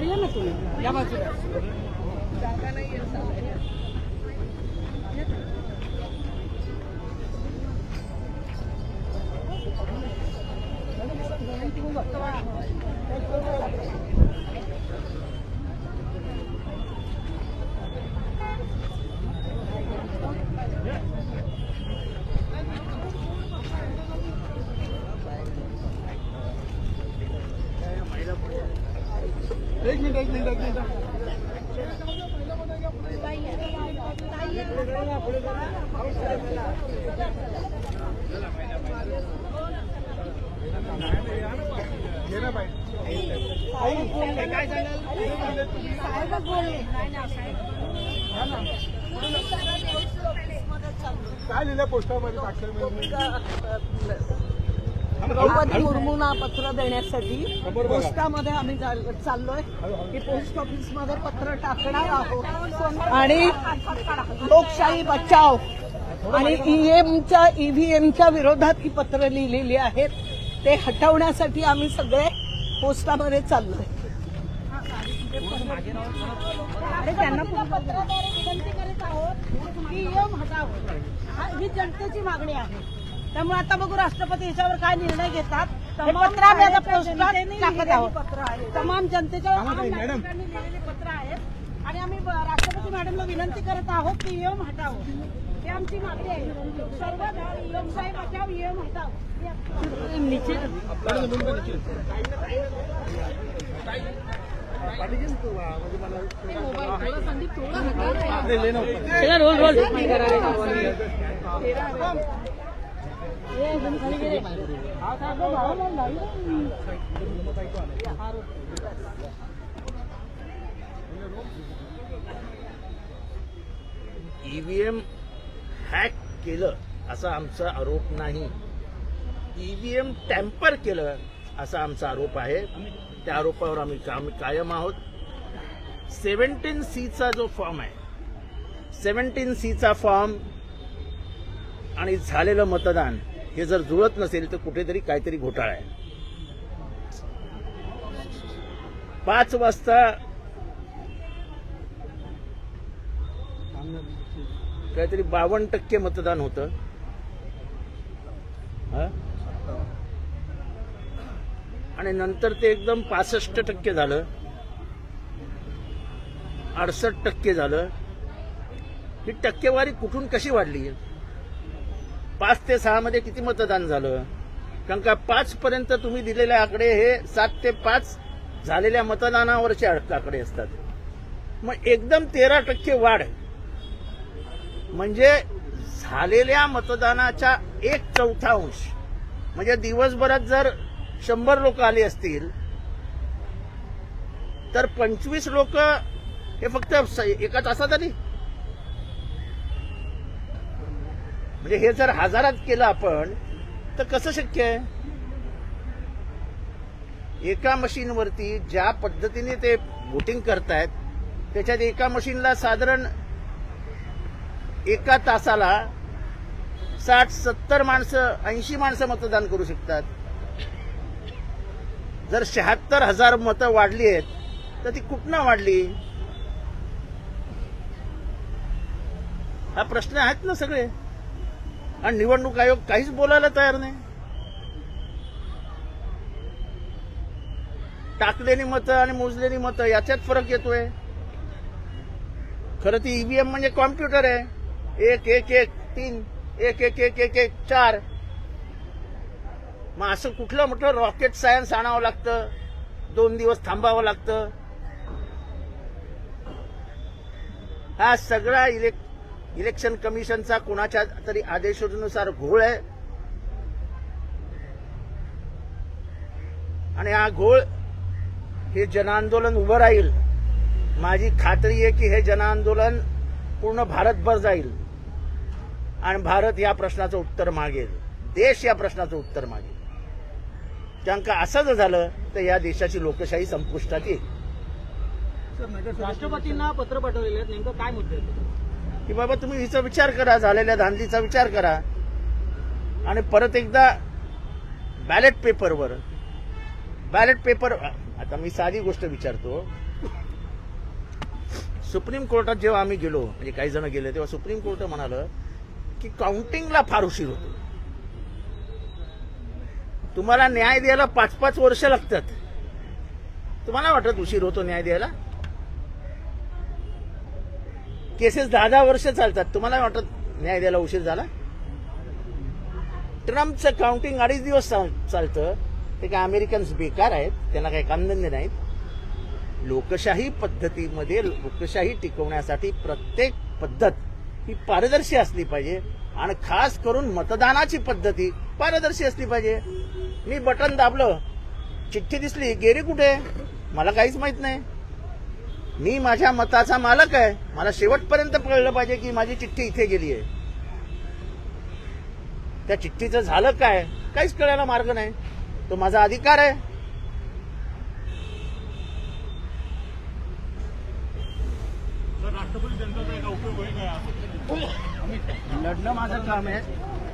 इकडे या ना तुम्ही? या बाजूला. एक मिनिट एक मिनिट एक मिनिट. घे ना बाई काय काय लिहिलं पोस्टरमध्ये अक्षरमध्ये द्रौपदी मुर्मूंना पत्र देण्यासाठी पोस्टामध्ये आम्ही चाललोय. की पोस्ट ऑफिसमध्ये पत्र टाकणार आहोत. आणि लोकशाही बचाव. आणि ईएमच्या ईव्हीएमच्या विरोधात ही पत्र लिहिलेली आहेत. ते हटवण्यासाठी आम्ही सगळे पोस्टामध्ये चाललोय. त्यांना विनंती करीत आहोत ईएम ही जनतेची मागणी आहे. त्यामुळे आता बघू राष्ट्रपती याच्यावर काय निर्णय घेतात. तमाम जनतेच्या लिहिलेले पत्र आहेत आणि आम्ही राष्ट्रपती मॅडमला विनंती करत आहोत की ईएम हटावं. ही आमची मागणी आहे. सर्व ईएम साहेब बचाव ईएम हटाव. ही. रोल रोल ईव्हीएम हॅक केलं असा आमचा आरोप नाही. ईव्हीएम टॅम्पर केलं असा आमचा आरोप आहे. त्या आरोपावर आम्ही काम कायम आहोत. सेव्हन्टीन सीचा जो फॉर्म आहे सेव्हन्टीन सीचा फॉर्म आणि झालेलं मतदान हे जर जुळत नसेल तर कुठेतरी काहीतरी घोटाळा आहे. पाच वाजता काहीतरी बावन्न टक्के मतदान होतं. आणि नंतर ते एकदम पासष्ट टक्के झालं. अडसष्ट टक्के झालं. ही टक्केवारी कुठून कशी वाढली? पाच ते सहा मध्ये किती मतदान झालं? कारण का पाच पर्यंत तुम्ही दिलेले आकडे हे सात ते पाच झालेल्या मतदानावरचे आकडे असतात. मग एकदम तेरा टक्के वाढ. म्हणजे झालेल्या मतदानाच्या एक चौथांश म्हणजे दिवसभरात जर शंभर लोक आली असतील तर पंचवीस लोक हे फक्त एका तासात आली म्हणजे हे जर हजारात केलं आपण तर कसं शक्य आहे? एका मशीनवरती ज्या पद्धतीने ते वोटिंग करतायत त्याच्यात एका मशीनला साधारण एका तासाला साठ सत्तर माणसं ऐंशी माणसं मतदान करू शकतात. जर शहात्तर हजार मतं वाढली आहेत तर ती कुठनं वाढली? हा प्रश्न आहेत ना सगळे. आणि निवडणूक आयोग काहीच बोलायला तयार नाही. टाकलेली मतं आणि मोजलेली मतं याच्यात फरक येतोय. खरं ती ईव्हीएम म्हणजे कॉम्प्युटर आहे. एक एक एक तीन एक एक एक एक एक चार. मग असं कुठलं म्हटलं रॉकेट सायन्स आणावं लागतं. दोन दिवस थांबावं लागतं. हा सगळा इलेक्ट इलेक्शन कमिशनचा कोणाच्या तरी आदेशानुसार घोळ आहे? आणि हा घोळ हे जनआंदोलन उभं राहील. माझी खात्री आहे की हे जनआंदोलन पूर्ण भारतभर जाईल. आणि भारत या प्रश्नाचं उत्तर मागेल. देश या प्रश्नाचं उत्तर मागेल. त्यांका असं जर झालं तर या देशाची लोकशाही संपुष्टात येईल. राष्ट्रपतींना पत्र पाठवलेले आहेत. नेमकं काय मुद्दे की बाबा तुम्ही हिचा विचार करा झालेल्या धांदलीचा विचार करा. आणि परत एकदा बॅलेट पेपरवर बॅलेट पेपर आता मी साधी गोष्ट विचारतो. सुप्रीम कोर्टात जेव्हा आम्ही गेलो म्हणजे काही जण गेले तेव्हा सुप्रीम कोर्ट म्हणालं की काउंटिंगला फार उशीर होतो. तुम्हाला न्याय द्यायला पाच पाच वर्ष लागतात. तुम्हाला वाटत उशीर होतो न्याय द्यायला? केसेस दहा दहा वर्ष चालतात. तुम्हाला वाटत? न्याय द्यायला उशीर झाला? ट्रम्पचं काउंटिंग अडीच दिवस चाल- चालतं. ते काय अमेरिकन्स बेकार आहेत. त्यांना काही कामधंदे नाहीत. लोकशाही पद्धतीमध्ये लोकशाही टिकवण्यासाठी प्रत्येक पद्धत ही पारदर्शी असली पाहिजे. आणि खास करून मतदानाची पद्धती पारदर्शी असली पाहिजे. मी बटन दाबलं. चिठ्ठी दिसली. गेली कुठे? मला काहीच माहीत नाही. मी माझ्या मताचा मालक आहे. मला शेवटपर्यंत कळलं पाहिजे की माझी चिठ्ठी इथे गेली आहे. त्या चिठ्ठीचं झालं काय? काहीच कळायला मार्ग नाही. तो माझा अधिकार आहे. राष्ट्रपती जनता उपयोग होईल काय लढणं माझं काम आहे.